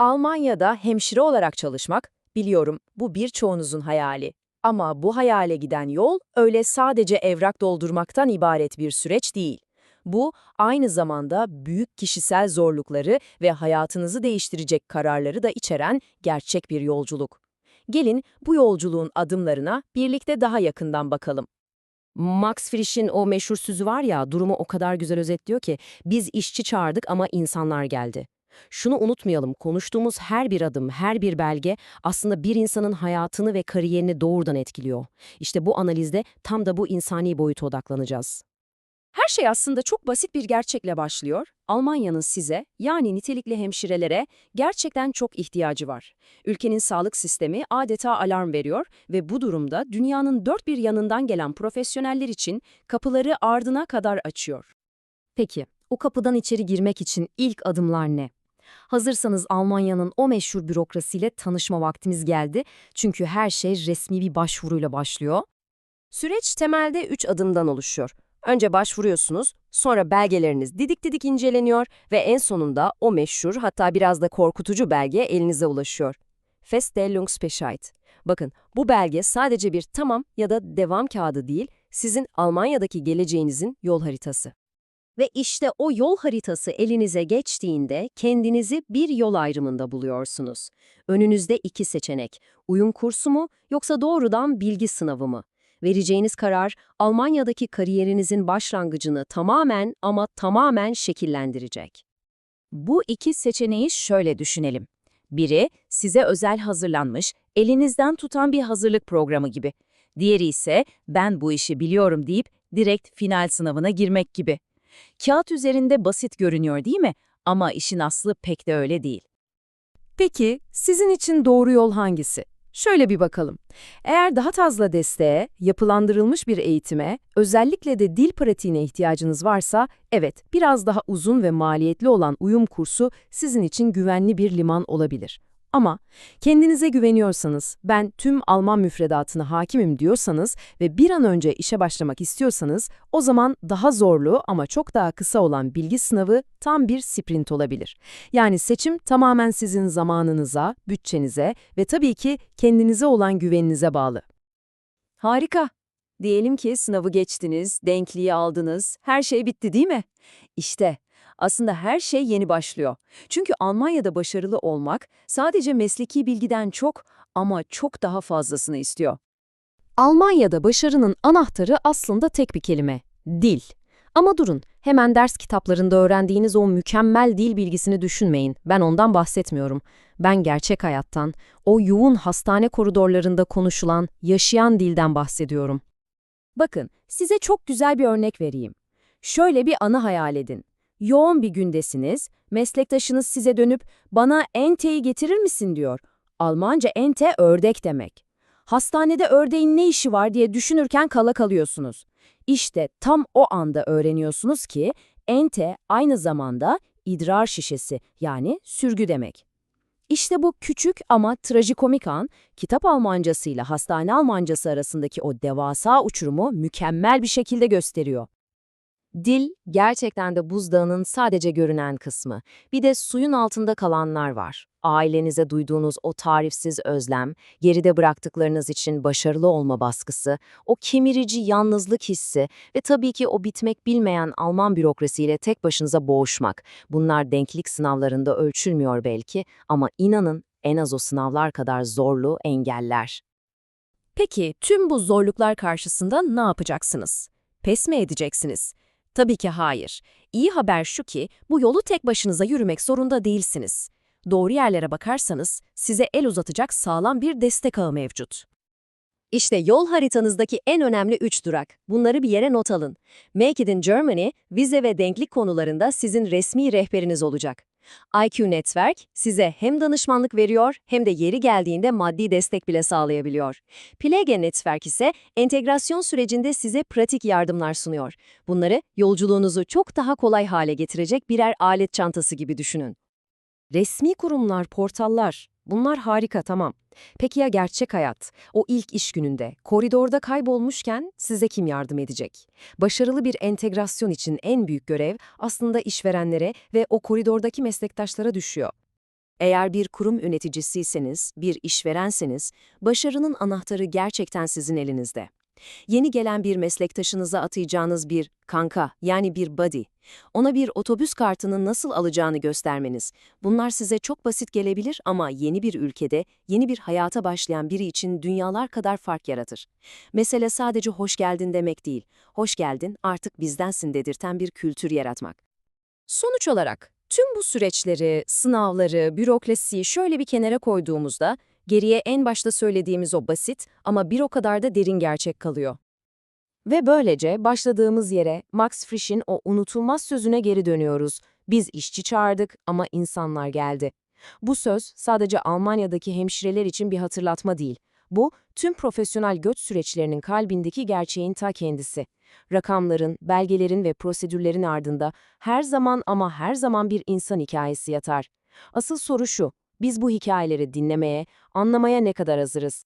Almanya'da hemşire olarak çalışmak, biliyorum bu birçoğunuzun hayali. Ama bu hayale giden yol öyle sadece evrak doldurmaktan ibaret bir süreç değil. Bu aynı zamanda büyük kişisel zorlukları ve hayatınızı değiştirecek kararları da içeren gerçek bir yolculuk. Gelin bu yolculuğun adımlarına birlikte daha yakından bakalım. Max Frisch'in o meşhur sözü var ya, durumu o kadar güzel özetliyor ki, biz işçi çağırdık ama insanlar geldi. Şunu unutmayalım, konuştuğumuz her bir adım, her bir belge aslında bir insanın hayatını ve kariyerini doğrudan etkiliyor. İşte bu analizde tam da bu insani boyuta odaklanacağız. Her şey aslında çok basit bir gerçekle başlıyor. Almanya'nın size, yani nitelikli hemşirelere gerçekten çok ihtiyacı var. Ülkenin sağlık sistemi adeta alarm veriyor ve bu durumda dünyanın dört bir yanından gelen profesyoneller için kapıları ardına kadar açıyor. Peki, o kapıdan içeri girmek için ilk adımlar ne? Hazırsanız Almanya'nın o meşhur bürokrasiyle tanışma vaktimiz geldi. Çünkü her şey resmi bir başvuruyla başlıyor. Süreç temelde üç adımdan oluşuyor. Önce başvuruyorsunuz, sonra belgeleriniz didik didik inceleniyor ve en sonunda o meşhur hatta biraz da korkutucu belge elinize ulaşıyor. Feststellungsbescheid. Bakın bu belge sadece bir tamam ya da devam kağıdı değil, sizin Almanya'daki geleceğinizin yol haritası. Ve işte o yol haritası elinize geçtiğinde kendinizi bir yol ayrımında buluyorsunuz. Önünüzde iki seçenek, uyum kursu mu yoksa doğrudan bilgi sınavı mı? Vereceğiniz karar Almanya'daki kariyerinizin başlangıcını tamamen ama tamamen şekillendirecek. Bu iki seçeneği şöyle düşünelim. Biri size özel hazırlanmış, elinizden tutan bir hazırlık programı gibi. Diğeri ise ben bu işi biliyorum deyip direkt final sınavına girmek gibi. Kağıt üzerinde basit görünüyor değil mi? Ama işin aslı pek de öyle değil. Peki sizin için doğru yol hangisi? Şöyle bir bakalım. Eğer daha fazla desteğe, yapılandırılmış bir eğitime, özellikle de dil pratiğine ihtiyacınız varsa, evet, biraz daha uzun ve maliyetli olan uyum kursu sizin için güvenli bir liman olabilir. Ama kendinize güveniyorsanız, ben tüm Alman müfredatına hakimim diyorsanız ve bir an önce işe başlamak istiyorsanız, o zaman daha zorlu ama çok daha kısa olan bilgi sınavı tam bir sprint olabilir. Yani seçim tamamen sizin zamanınıza, bütçenize ve tabii ki kendinize olan güveninize bağlı. Harika. Diyelim ki sınavı geçtiniz, denkliği aldınız, her şey bitti değil mi? İşte aslında her şey yeni başlıyor. Çünkü Almanya'da başarılı olmak sadece mesleki bilgiden çok ama çok daha fazlasını istiyor. Almanya'da başarının anahtarı aslında tek bir kelime, dil. Ama durun, hemen ders kitaplarında öğrendiğiniz o mükemmel dil bilgisini düşünmeyin. Ben ondan bahsetmiyorum. Ben gerçek hayattan, o yoğun hastane koridorlarında konuşulan, yaşayan dilden bahsediyorum. Bakın, size çok güzel bir örnek vereyim. Şöyle bir anı hayal edin. Yoğun bir gündesiniz, meslektaşınız size dönüp bana enteyi getirir misin diyor. Almanca ente ördek demek. Hastanede ördeğin ne işi var diye düşünürken kala kalıyorsunuz. İşte tam o anda öğreniyorsunuz ki ente aynı zamanda idrar şişesi yani sürgü demek. İşte bu küçük ama trajikomik an, kitap Almancasıyla hastane Almancası arasındaki o devasa uçurumu mükemmel bir şekilde gösteriyor. Dil gerçekten de buzdağının sadece görünen kısmı. Bir de suyun altında kalanlar var. Ailenize duyduğunuz o tarifsiz özlem, geride bıraktıklarınız için başarılı olma baskısı, o kemirici yalnızlık hissi ve tabii ki o bitmek bilmeyen Alman bürokrasiyle tek başınıza boğuşmak. Bunlar denklik sınavlarında ölçülmüyor belki ama inanın en az o sınavlar kadar zorlu engeller. Peki tüm bu zorluklar karşısında ne yapacaksınız? Pes mi edeceksiniz? Tabii ki hayır. İyi haber şu ki bu yolu tek başınıza yürümek zorunda değilsiniz. Doğru yerlere bakarsanız size el uzatacak sağlam bir destek ağı mevcut. İşte yol haritanızdaki en önemli üç durak. Bunları bir yere not alın. Make it in Germany, vize ve denklik konularında sizin resmi rehberiniz olacak. IQ Network size hem danışmanlık veriyor hem de yeri geldiğinde maddi destek bile sağlayabiliyor. Plege Network ise entegrasyon sürecinde size pratik yardımlar sunuyor. Bunları yolculuğunuzu çok daha kolay hale getirecek birer alet çantası gibi düşünün. Resmi kurumlar, portallar, bunlar harika tamam. Peki ya gerçek hayat? O ilk iş gününde, koridorda kaybolmuşken size kim yardım edecek? Başarılı bir entegrasyon için en büyük görev aslında işverenlere ve o koridordaki meslektaşlara düşüyor. Eğer bir kurum yöneticisiyseniz, bir işverenseniz, başarının anahtarı gerçekten sizin elinizde. Yeni gelen bir meslektaşınıza atayacağınız bir kanka yani bir buddy, ona bir otobüs kartını nasıl alacağını göstermeniz. Bunlar size çok basit gelebilir ama yeni bir ülkede, yeni bir hayata başlayan biri için dünyalar kadar fark yaratır. Mesele sadece hoş geldin demek değil, hoş geldin artık bizdensin dedirten bir kültür yaratmak. Sonuç olarak tüm bu süreçleri, sınavları, bürokrasiyi şöyle bir kenara koyduğumuzda geriye en başta söylediğimiz o basit ama bir o kadar da derin gerçek kalıyor. Ve böylece başladığımız yere Max Frisch'in o unutulmaz sözüne geri dönüyoruz. Biz işçi çağırdık ama insanlar geldi. Bu söz sadece Almanya'daki hemşireler için bir hatırlatma değil. Bu, tüm profesyonel göç süreçlerinin kalbindeki gerçeğin ta kendisi. Rakamların, belgelerin ve prosedürlerin ardında her zaman ama her zaman bir insan hikayesi yatar. Asıl soru şu, biz bu hikayeleri dinlemeye, anlamaya ne kadar hazırız?